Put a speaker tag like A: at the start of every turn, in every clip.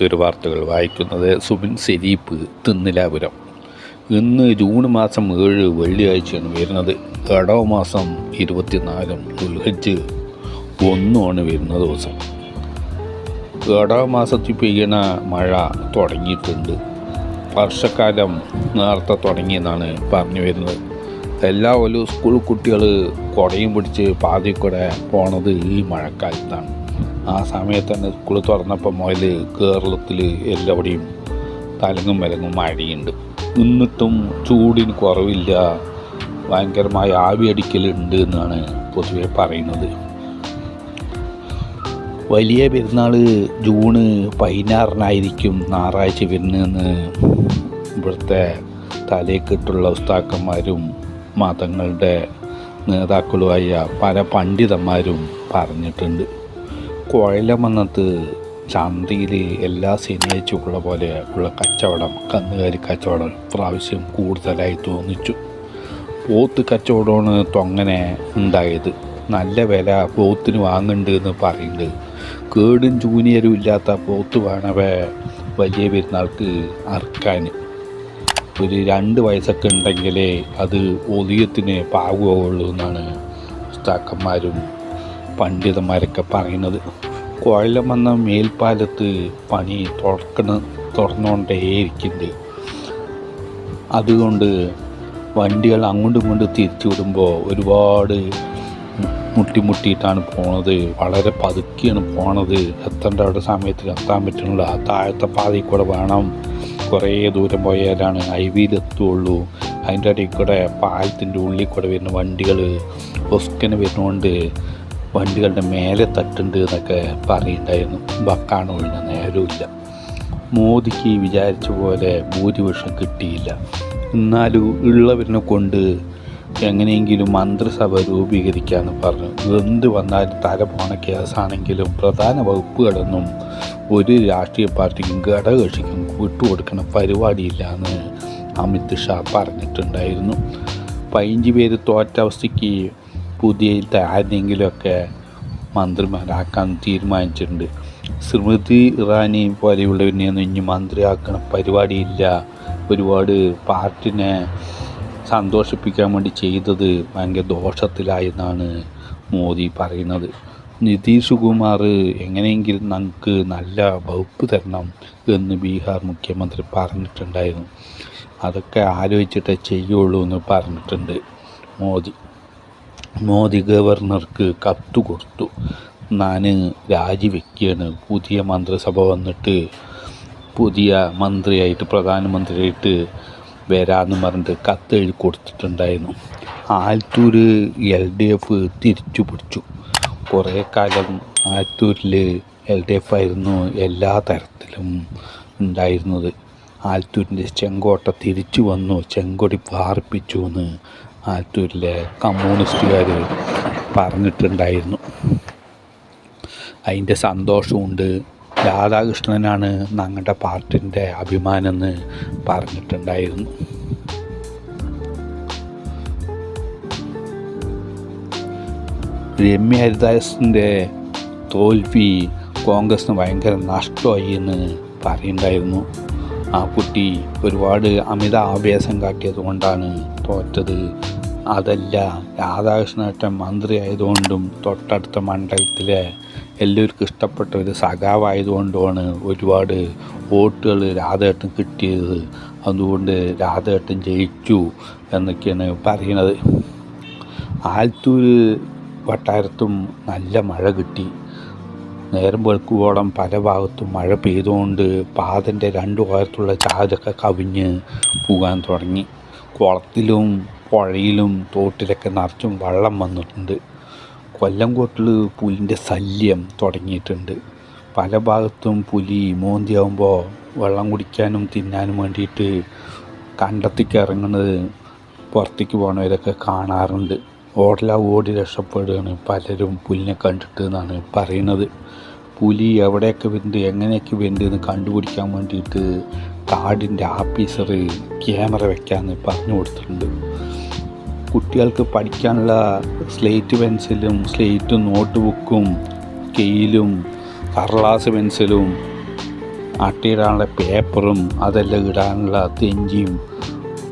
A: മറ്റൊരു വാർത്തകൾ വായിക്കുന്നത് സുബിൻ സെരീപ്പ് തിന്നിലാപുരം. ഇന്ന് ജൂൺ മാസം ഏഴ് വെള്ളിയാഴ്ചയാണ് വരുന്നത്. കടവ് മാസം ഇരുപത്തിനാലും ദുൽഹജ് ഒന്നുമാണ് വരുന്ന ദിവസം. കടവ് മാസത്തിൽ പെയ്യണ മഴ തുടങ്ങിയിട്ടുണ്ട്. വർഷക്കാലം നേരത്തെ തുടങ്ങിയെന്നാണ് പറഞ്ഞു വരുന്നത്. എല്ലാ ഒരു സ്കൂൾ കുട്ടികൾ കുടയും പിടിച്ച് പാതി കൂടെ പോണത് ഈ മഴക്കാലത്താണ്. ആ സമയത്ത് തന്നെ സ്കൂൾ തുറന്നപ്പോൾ മുതൽ കേരളത്തിൽ എല്ലാവിടെയും തലങ്ങും മലങ്ങും മഴയുണ്ട്. എന്നിട്ടും ചൂടിന് കുറവില്ല. ഭയങ്കരമായ ആവി അടിക്കലുണ്ട് എന്നാണ് പൊതുവെ പറയുന്നത്. വലിയ പെരുന്നാൾ ജൂണ് പതിനാറിനായിരിക്കും ഞായറാഴ്ച വരുന്നതെന്ന് ഇവിടുത്തെ തലേക്കിട്ടുള്ള ഉസ്താക്കന്മാരും മതങ്ങളുടെ നേതാക്കളുമായ പല പണ്ഡിതന്മാരും പറഞ്ഞിട്ടുണ്ട്. കുഴലമന്നത്ത് ചന്തയിൽ എല്ലാ ശനിയാഴ്ചയും ഉള്ള പോലെ ഉള്ള കച്ചവടം കന്നുകാലി കച്ചവടം പ്രാവശ്യം കൂടുതലായി തോന്നിച്ചു. പോത്ത് കച്ചവടമാണ് തൊങ്ങനെ ഉണ്ടായത്. നല്ല വില പോത്തിന് വാങ്ങുന്നുണ്ട് എന്ന് പറയുന്നത് കേടും ജൂനിയറും ഇല്ലാത്ത പോത്ത് വേണവേ വലിയ പെരുന്നാൾക്ക് അറക്കാൻ ഒരു രണ്ട് വയസ്സൊക്കെ ഉണ്ടെങ്കിലേ അത് ഒതിയത്തിന് പാകുകയുള്ളൂ എന്നാണ് ഉസ്താക്കന്മാരും പണ്ഡിതന്മാരൊക്കെ പറയുന്നത്. കോയിലം വന്ന മേൽപ്പാലത്ത് പണി തുറക്കണ തുറന്നുകൊണ്ടേയിരിക്കുന്നുണ്ട് അതുകൊണ്ട് വണ്ടികൾ അങ്ങോട്ടും ഇങ്ങോട്ടും തിരിച്ചു വിടുമ്പോൾ ഒരുപാട് മുട്ടിമുട്ടിയിട്ടാണ് പോണത്. വളരെ പതുക്കിയാണ് പോണത്. എത്തേണ്ട അവിടെ സമയത്ത് എത്താൻ പറ്റുന്നില്ല. ആ താഴത്തെ പാതയിൽ കൂടെ വേണം. കുറേ ദൂരം പോയാലാണ് ഹൈവേയിലെത്തുള്ളൂ അതിന്റെ ഇടയിൽ കൂടെ പാലത്തിന്റെ ഉള്ളിൽ കൂടെ വരുന്ന വണ്ടികൾ ഒസ്കന് വരുന്നതുകൊണ്ട് വണ്ടികളുടെ മേലെ തട്ടുണ്ട് എന്നൊക്കെ പറയുന്നുണ്ടായിരുന്നു. ബക്കാണ് ഒഴിഞ്ഞ നേരമില്ല മോദിക്ക് വിചാരിച്ച പോലെ ഭൂരിപക്ഷം കിട്ടിയില്ല. എന്നാലും ഉള്ളവരിനെ കൊണ്ട് എങ്ങനെയെങ്കിലും മന്ത്രിസഭ രൂപീകരിക്കാമെന്ന് പറഞ്ഞു. എന്ത് വന്നാലും തല പോണ കേസാണെങ്കിലും പ്രധാന വകുപ്പുകളൊന്നും ഒരു രാഷ്ട്രീയ പാർട്ടിക്കും ഘടകകക്ഷിക്കും വിട്ടുകൊടുക്കുന്ന പരിപാടിയില്ല എന്ന് അമിത് ഷാ പറഞ്ഞിട്ടുണ്ടായിരുന്നു. പതിനഞ്ച് പേര് തോറ്റ അവസ്ഥയ്ക്ക് പുതിയ ആരെങ്കിലുമൊക്കെ മന്ത്രിമാരാക്കാൻ തീരുമാനിച്ചിട്ടുണ്ട്. സ്മൃതി ഇറാനി പോലെയുള്ളവരെയൊന്നും ഇനി മന്ത്രിയാക്കണ പരിപാടിയില്ല. ഒരുപാട് പാർട്ടിനെ സന്തോഷിപ്പിക്കാൻ വേണ്ടി ചെയ്തത് ഭയങ്കര ദോഷത്തിലായെന്നാണ് മോദി പറയുന്നത്. നിതീഷ് കുമാർ എങ്ങനെയെങ്കിലും നമുക്ക് നല്ല വകുപ്പ് തരണം എന്ന് ബീഹാർ മുഖ്യമന്ത്രി പറഞ്ഞിട്ടുണ്ടായിരുന്നു. അതൊക്കെ ആലോചിച്ചിട്ടേ ചെയ്യുള്ളൂ എന്ന് പറഞ്ഞിട്ടുണ്ട് മോദി. മോദി ഗവർണർക്ക് കത്ത് കൊടുത്തു. ഞാൻ രാജിവെക്കുകയാണ് പുതിയ മന്ത്രിസഭ വന്നിട്ട് പുതിയ മന്ത്രിയായിട്ട് പ്രധാനമന്ത്രിയായിട്ട് വരാമെന്ന് പറഞ്ഞിട്ട് കത്ത് എഴുതി കൊടുത്തിട്ടുണ്ടായിരുന്നു. ആലത്തൂർ എൽ ഡി എഫ് തിരിച്ചു പിടിച്ചു. കുറേ കാലം ആലത്തൂരിൽ എൽ ഡി എഫ് ആയിരുന്നു എല്ലാ തരത്തിലും ഉണ്ടായിരുന്നത്. ആലത്തൂരിന്റെ ചെങ്കോട്ട തിരിച്ചു വന്നു. ചെങ്കൊടി പാർപ്പിച്ചു എന്ന് ആലത്തൂരിലെ കമ്മ്യൂണിസ്റ്റുകാർ പറഞ്ഞിട്ടുണ്ടായിരുന്നു. അതിന്റെ സന്തോഷമുണ്ട്. രാധാകൃഷ്ണനാണ് ഞങ്ങളുടെ പാർട്ടിന്റെ അഭിമാനമെന്ന് പറഞ്ഞിട്ടുണ്ടായിരുന്നു. രമ്യ ഹരിദാസിന്റെ തോൽവി കോൺഗ്രസിന് ഭയങ്കര നഷ്ടമായി എന്ന് പറയുന്നുണ്ടായിരുന്നു. ആ കുട്ടി ഒരുപാട് അമിത ആവേശം കാട്ടിയത് കൊണ്ടാണ് തോറ്റത്. അതല്ല രാധാകൃഷ്ണേട്ടൻ മന്ത്രി ആയതുകൊണ്ടും തൊട്ടടുത്ത മണ്ഡലത്തിലെ എല്ലാവർക്കും ഇഷ്ടപ്പെട്ട ഒരു സഖാവായതുകൊണ്ടുമാണ് ഒരുപാട് വോട്ടുകൾ രാധേട്ടൻ കിട്ടിയത്. അതുകൊണ്ട് രാധേട്ടൻ ജയിച്ചു എന്നൊക്കെയാണ് പറയുന്നത്. ആലത്തൂർ വട്ടാരത്തും നല്ല മഴ കിട്ടി. നേരം വെളുക്കുവോളം പല ഭാഗത്തും മഴ പെയ്തുകൊണ്ട് പാതന്റെ രണ്ട് ഭാഗത്തുള്ള ചാരൊക്കെ കവിഞ്ഞ് പോകാൻ തുടങ്ങി. കുളത്തിലും പുഴയിലും തോട്ടിലൊക്കെ നിറച്ചും വെള്ളം വന്നിട്ടുണ്ട്. കൊല്ലംകോട്ടിൽ പുലിന്റെ ശല്യം തുടങ്ങിയിട്ടുണ്ട്. പല ഭാഗത്തും പുലി മോന്തിയാവുമ്പോൾ വെള്ളം കുടിക്കാനും തിന്നാനും വേണ്ടിയിട്ട് കണ്ടത്തേക്ക് ഇറങ്ങുന്നത് പുറത്തേക്ക് പോകണവരൊക്കെ കാണാറുണ്ട്. ഓടല ഓടി രക്ഷപ്പെടുകയാണ് പലരും പുലിനെ കണ്ടിട്ട് എന്നാണ് പറയുന്നത്. പുലി എവിടെയൊക്കെ വരുന്നുണ്ട് എങ്ങനെയൊക്കെ വരുന്നുണ്ട് എന്ന് കണ്ടുപിടിക്കാൻ വേണ്ടിയിട്ട് കാടിന്റെ ആഫീസർ ക്യാമറ വെക്കാമെന്ന് പറഞ്ഞു കൊടുത്തിട്ടുണ്ട്. കുട്ടികൾക്ക് പഠിക്കാനുള്ള സ്ലേറ്റ് പെൻസിലും സ്ലേറ്റും നോട്ട് ബുക്കും സ്കെയിലും കടലാസ് പെൻസിലും അട്ടയിടാനുള്ള പേപ്പറും അതെല്ലാം ഇടാനുള്ള തെഞ്ചിയും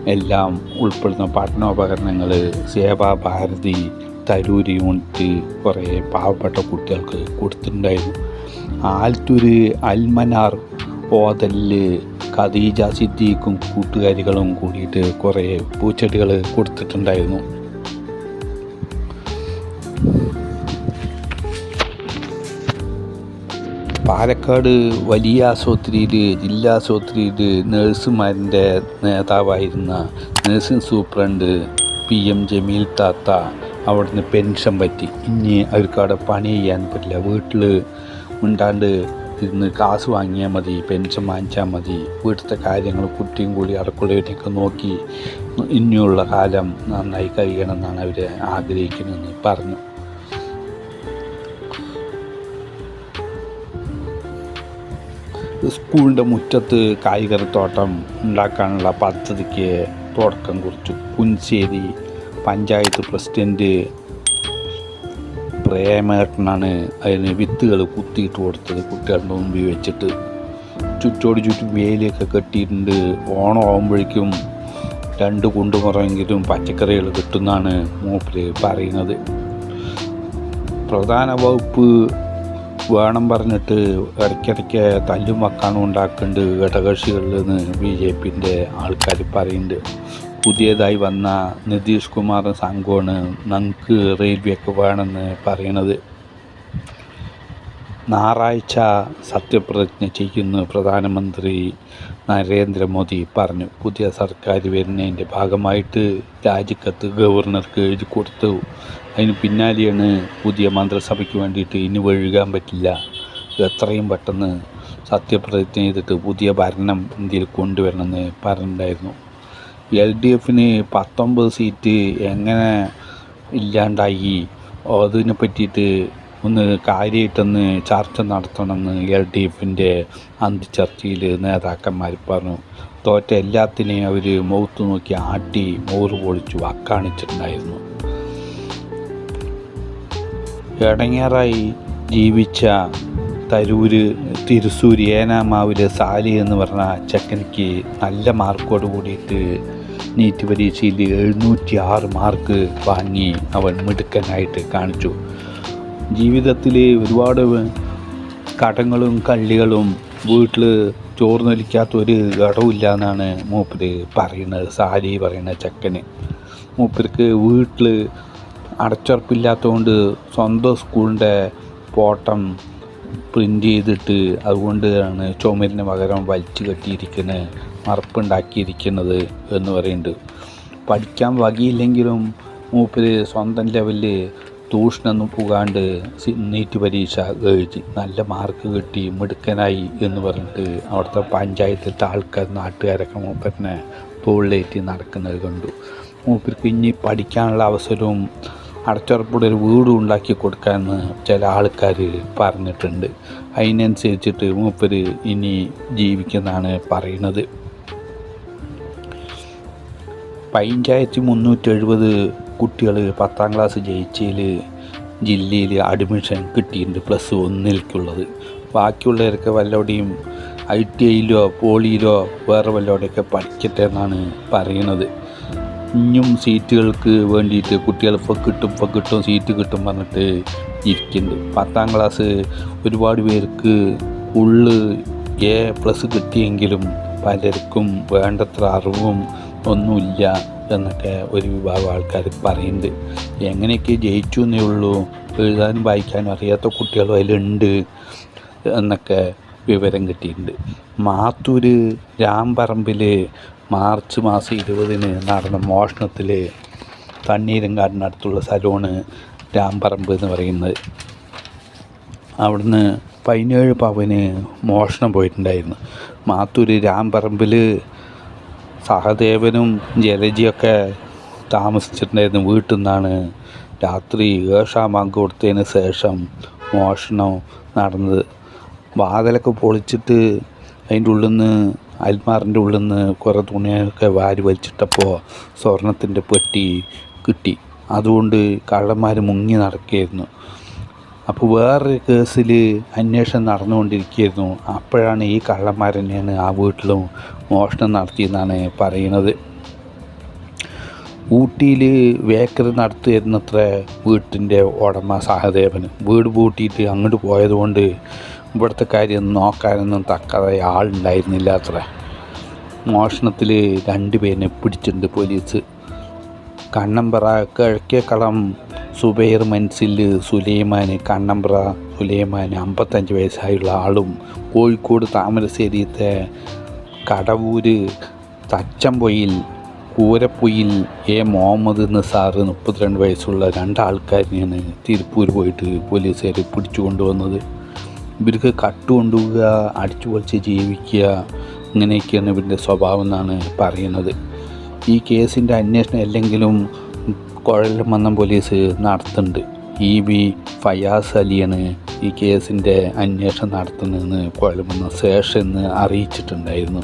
A: എല്ലാം ഉൾപ്പെടുന്ന പഠനോപകരണങ്ങൾ സേവാഭാരതി തരൂർ യൂണിറ്റ് കുറേ പാവപ്പെട്ട കുട്ടികൾക്ക് കൊടുത്തിട്ടുണ്ടായിരുന്നു. ആലത്തൂർ അൽമനാർ ഓതൽ ഖദീജ സിദ്ദീഖും കൂട്ടുകാരികളും കൂടിയിട്ട് കുറേ പൂച്ചെടികൾ കൊടുത്തിട്ടുണ്ടായിരുന്നു. പാലക്കാട് വലിയ ആശുപത്രിയിൽ ജില്ലാ ആശുപത്രിയിൽ നേഴ്സുമാരിന്റെ നേതാവായിരുന്ന nursing superintendent P M Jameel താത്ത അവിടുന്ന് പെൻഷൻ പറ്റി. ഇനി അവർക്ക് അവിടെ പണി ചെയ്യാൻ പറ്റില്ല. വീട്ടിൽ മിണ്ടാണ്ട് ഇരുന്ന് കാശ് വാങ്ങിയാൽ മതി പെൻഷൻ വാങ്ങിച്ചാൽ മതി വീട്ടിലത്തെ കാര്യങ്ങൾ കുട്ടിയും കൂടി അടക്കുള്ളവരെയൊക്കെ നോക്കി ഇനിയുള്ള കാലം നന്നായി കഴിയണം എന്നാണ് അവർ ആഗ്രഹിക്കുന്നതെന്ന് പറഞ്ഞു. സ്കൂളിന്റെ മുറ്റത്ത് കായികത്തോട്ടം ഉണ്ടാക്കാനുള്ള പദ്ധതിക്ക് തുടക്കം കുറിച്ചു. പുഞ്ചേരി പഞ്ചായത്ത് പ്രസിഡന്റ് പ്രേമേട്ടനാണ് അതിന് വിത്തുകൾ കുത്തിയിട്ട് കൊടുത്തത്. കുട്ടികളുടെ മുമ്പിൽ വെച്ചിട്ട് ചുറ്റോട് ചുറ്റും വേലിയൊക്കെ കെട്ടിയിട്ടുണ്ട്. ഓണം ആകുമ്പോഴേക്കും രണ്ട് കുണ്ടുമുറമെങ്കിലും പച്ചക്കറികൾ കിട്ടുമെന്നാണ് മൂപ്പര് പറയുന്നത്. പ്രധാന വകുപ്പ് വേണം പറഞ്ഞിട്ട് ഇടയ്ക്കിടയ്ക്ക് തല്ലും വക്കാണും ഉണ്ടാക്കുന്നുണ്ട് ഘടകകക്ഷികളിൽ നിന്ന് ബി ജെ പിന്റെ ആൾക്കാർ പറയുന്നുണ്ട്. പുതിയതായി വന്ന നിതീഷ് കുമാർ സംഘമാണ് നമുക്ക് റെയിൽവേക്ക് വേണമെന്ന് പറയണത്. ഞായറാഴ്ച സത്യപ്രതിജ്ഞ ചെയ്യുന്നു പ്രധാനമന്ത്രി നരേന്ദ്രമോദി പറഞ്ഞു. പുതിയ സർക്കാർ വരുന്നതിന്റെ ഭാഗമായിട്ട് രാജിക്കത്ത് ഗവർണർക്ക് എഴുതി കൊടുത്തു. അതിന് പിന്നാലെയാണ് പുതിയ മന്ത്രിസഭയ്ക്ക് വേണ്ടിയിട്ട് ഇനി ഒഴുകാൻ പറ്റില്ല. എത്രയും പെട്ടെന്ന് സത്യപ്രതിജ്ഞ ചെയ്തിട്ട് പുതിയ ഭരണം ഇന്ത്യയിൽ കൊണ്ടുവരണമെന്ന് പറഞ്ഞിട്ടുണ്ടായിരുന്നു. എൽ ഡി എഫിന് പത്തൊമ്പത് സീറ്റ് എങ്ങനെ ഇല്ലാണ്ടായി? അതിനെ പറ്റിയിട്ട് ഒന്ന് കാര്യമായിട്ടൊന്ന് ചർച്ച നടത്തണമെന്ന് എൽ ഡി എഫിന്റെ അന്തിച്ചർച്ചയിൽ നേതാക്കന്മാർ പറഞ്ഞു. തോറ്റ എല്ലാത്തിനെയും അവർ മുഖത്ത് നോക്കി ആട്ടി മോറ് പൊളിച്ചു അക്കാണിച്ചിട്ടുണ്ടായിരുന്നു ഇടങ്ങേറായി ജീവിച്ച തരൂര് തിരുസൂർ ഏനാമാവിൽ സാലി എന്ന് പറഞ്ഞ ചെക്കനിക്ക് നല്ല മാർക്കോട് കൂടിയിട്ട് നീറ്റ് പരീക്ഷയിൽ എഴുന്നൂറ്റി ആറ് മാർക്ക് വാങ്ങി അവൻ മിടുക്കനായിട്ട് കാണിച്ചു. ജീവിതത്തിൽ ഒരുപാട് കടങ്ങളും കള്ളികളും വീട്ടിൽ ചോർന്നൊലിക്കാത്ത ഒരു ഘടവുമില്ല എന്നാണ് മൂപ്പര് പറയുന്നത് സാലി പറയുന്ന ചെക്കന്. മൂപ്പർക്ക് വീട്ടിൽ അടച്ചുറപ്പില്ലാത്തതുകൊണ്ട് സ്വന്തം സ്കൂളിന്റെ ഫോട്ടം പ്രിന്റ് ചെയ്തിട്ട് അതുകൊണ്ടാണ് ചുമരിന് പകരം വലിച്ചു കെട്ടിയിരിക്കുന്നത് മറപ്പുണ്ടാക്കിയിരിക്കുന്നത് എന്ന് പറയുന്നുണ്ട് പഠിക്കാൻ വകയില്ലെങ്കിലും മൂപ്പര് സ്വന്തം ലെവലിൽ ട്യൂഷനൊന്നും പോകാണ്ട് നീറ്റ് പരീക്ഷ എഴുതി നല്ല മാർക്ക് കിട്ടി മിടുക്കനായി എന്ന് പറഞ്ഞിട്ട് അവിടുത്തെ പഞ്ചായത്തിലത്തെ ആൾക്കാർ നാട്ടുകാരൊക്കെ മൂപ്പരനെ തോളിലേറ്റി നടക്കുന്നത് കണ്ടു. മൂപ്പർക്ക് ഇനി പഠിക്കാനുള്ള അവസരവും അടച്ചുറപ്പോടെ ഒരു വീട് ഉണ്ടാക്കി കൊടുക്കാമെന്ന് ചില ആൾക്കാർ പറഞ്ഞിട്ടുണ്ട്. അതിനനുസരിച്ചിട്ട് മൂപ്പർ ഇനി ജീവിക്കുന്നതാണ് പറയുന്നത്. പഞ്ചായത്ത് മുന്നൂറ്റി എഴുപത് കുട്ടികൾ പത്താം ക്ലാസ് ജയിച്ചതിൽ ജില്ലയിൽ അഡ്മിഷൻ കിട്ടിയിട്ടുണ്ട് പ്ലസ് ഒന്നിലേക്കുള്ളത്. ബാക്കിയുള്ളവരൊക്കെ വല്ലവിടെയും ഐ ടി ഐയിലോ പോളിയിലോ വേറെ വല്ലവിടെയൊക്കെ പഠിക്കട്ടെ എന്നാണ് പറയുന്നത്. ഇനിയും സീറ്റുകൾക്ക് വേണ്ടിയിട്ട് കുട്ടികൾ ഇപ്പോൾ കിട്ടും സീറ്റ് കിട്ടും പറഞ്ഞിട്ട് ഇരിക്കുന്നുണ്ട്. പത്താം ക്ലാസ് ഒരുപാട് പേർക്ക് ഉള്ള് എ പ്ലസ് കിട്ടിയെങ്കിലും പലർക്കും വേണ്ടത്ര അറിവും ഒന്നുമില്ല എന്നൊക്കെ ഒരു വിഭാഗം ആൾക്കാർ പറയുന്നുണ്ട്. എങ്ങനെയൊക്കെ ജയിച്ചു എന്നേ ഉള്ളൂ എഴുതാനും വായിക്കാനും അറിയാത്ത കുട്ടികളും അതിലുണ്ട് എന്നൊക്കെ വിവരം കിട്ടിയിട്ടുണ്ട്. മാത്തൂർ രാംപറമ്പിൽ മാർച്ച് മാസം ഇരുപതിന് നടന്ന മോഷണത്തിൽ തണ്ണീരങ്കാടിനടുത്തുള്ള സ്ഥലമാണ് രാംപറമ്പ് എന്ന് പറയുന്നത്. അവിടുന്ന് പതിനേഴ് പവന് മോഷണം പോയിട്ടുണ്ടായിരുന്നു. മാത്തൂര് രാംപറമ്പിൽ സഹദേവനും ജലജിയൊക്കെ താമസിച്ചിട്ടുണ്ടായിരുന്നു. വീട്ടിൽ നിന്നാണ് രാത്രി ഏഷാമാങ്ക് കൊടുത്തതിന് ശേഷം മോഷണം നടന്നത്. വാതിലൊക്കെ പൊളിച്ചിട്ട് അതിന്റെ ഉള്ളിൽ നിന്ന് അൽമാറിന്റെ ഉള്ളിൽ നിന്ന് കുറേ തുണിയൊക്കെ വാരി വലിച്ചിട്ടപ്പോൾ സ്വർണത്തിന്റെ പെട്ടി കിട്ടി. അതുകൊണ്ട് കള്ളന്മാർ മുങ്ങി നടക്കുകയായിരുന്നു. അപ്പോൾ വേറൊരു കേസിൽ അന്വേഷണം നടന്നുകൊണ്ടിരിക്കുകയായിരുന്നു. അപ്പോഴാണ് ഈ കള്ളന്മാർ തന്നെയാണ് ആ വീട്ടിലും മോഷണം നടത്തിയെന്നാണ് പറയുന്നത്. ഊട്ടിയിൽ വേക്കറി നടത്തിയിരുന്നത്ര വീട്ടിന്റെ ഉടമ സഹദേവന് വീട് പൂട്ടിയിട്ട് അങ്ങോട്ട് പോയതുകൊണ്ട് ഇവിടുത്തെ കാര്യം നോക്കാനൊന്നും തക്കതായ ആളുണ്ടായിരുന്നില്ല അത്ര. മോഷണത്തിൽ രണ്ട് പേരിനെ പിടിച്ചിട്ടുണ്ട് പോലീസ്. കണ്ണമ്പ്ര കിഴക്കേക്കളം സുബൈർ മൻസിൽ സുലൈമാൻ കണ്ണമ്പ്ര സുലൈമാൻ അമ്പത്തഞ്ച് വയസ്സായുള്ള ആളും കോഴിക്കോട് താമരശ്ശേരിയത്തെ കടവൂര് തച്ചമ്പൊയിൽ കൂരപ്പൊയിൽ എ. മുഹമ്മദ് നിസാർ മുപ്പത്തിരണ്ട് വയസ്സുള്ള രണ്ടാൾക്കാരെയാണ് തിരുപ്പൂർ പോയിട്ട് പോലീസുകാർ പിടിച്ചു കൊണ്ടുവന്നത്. ഇവർക്ക് കട്ടുകൊണ്ടുപോവുക അടിച്ചു പൊളിച്ച് ജീവിക്കുക ഇങ്ങനെയൊക്കെയാണ് ഇവരുടെ സ്വഭാവം എന്നാണ് പറയുന്നത്. ഈ കേസിന്റെ അന്വേഷണം അല്ലെങ്കിലും കുഴൽമന്നം പോലീസ് നടത്തുന്നുണ്ട്. ഇ വി ഫയാസ് അലിയാണ് ഈ കേസിന്റെ അന്വേഷണം നടത്തുന്നതെന്ന് കുഴൽമന്നം സ്റ്റേഷൻ അറിയിച്ചിട്ടുണ്ടായിരുന്നു.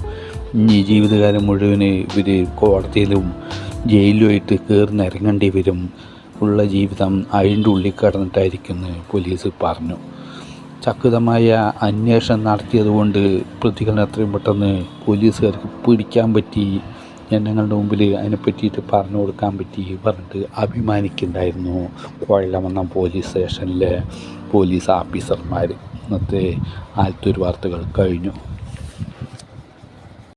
A: ഇനി ജീവിതകാലം മുഴുവൻ ഇവർ കോടതിയിലും ജയിലുമായിട്ട് കയറിനിറങ്ങേണ്ടി വരും. ഉള്ള ജീവിതം അതിന്റെ ഉള്ളിൽ കടന്നിട്ടായിരിക്കുമെന്ന് പോലീസ് പറഞ്ഞു. ചക്കുതമായ അന്വേഷണം നടത്തിയതുകൊണ്ട് പ്രതികളെ എത്രയും പെട്ടെന്ന് പോലീസുകാർക്ക് പിടിക്കാൻ പറ്റി. ജനങ്ങളുടെ മുമ്പിൽ അതിനെ പറ്റിയിട്ട് പറഞ്ഞു കൊടുക്കാൻ പറ്റി പറഞ്ഞിട്ട് അഭിമാനിക്കുന്നുണ്ടായിരുന്നു. കോഴലമണ്ണം പോലീസ് സ്റ്റേഷനിലെ പോലീസ് ഓഫീസർമാർ ഇന്നത്തെ ആലത്തൂർ വാർത്തകൾ കഴിഞ്ഞു.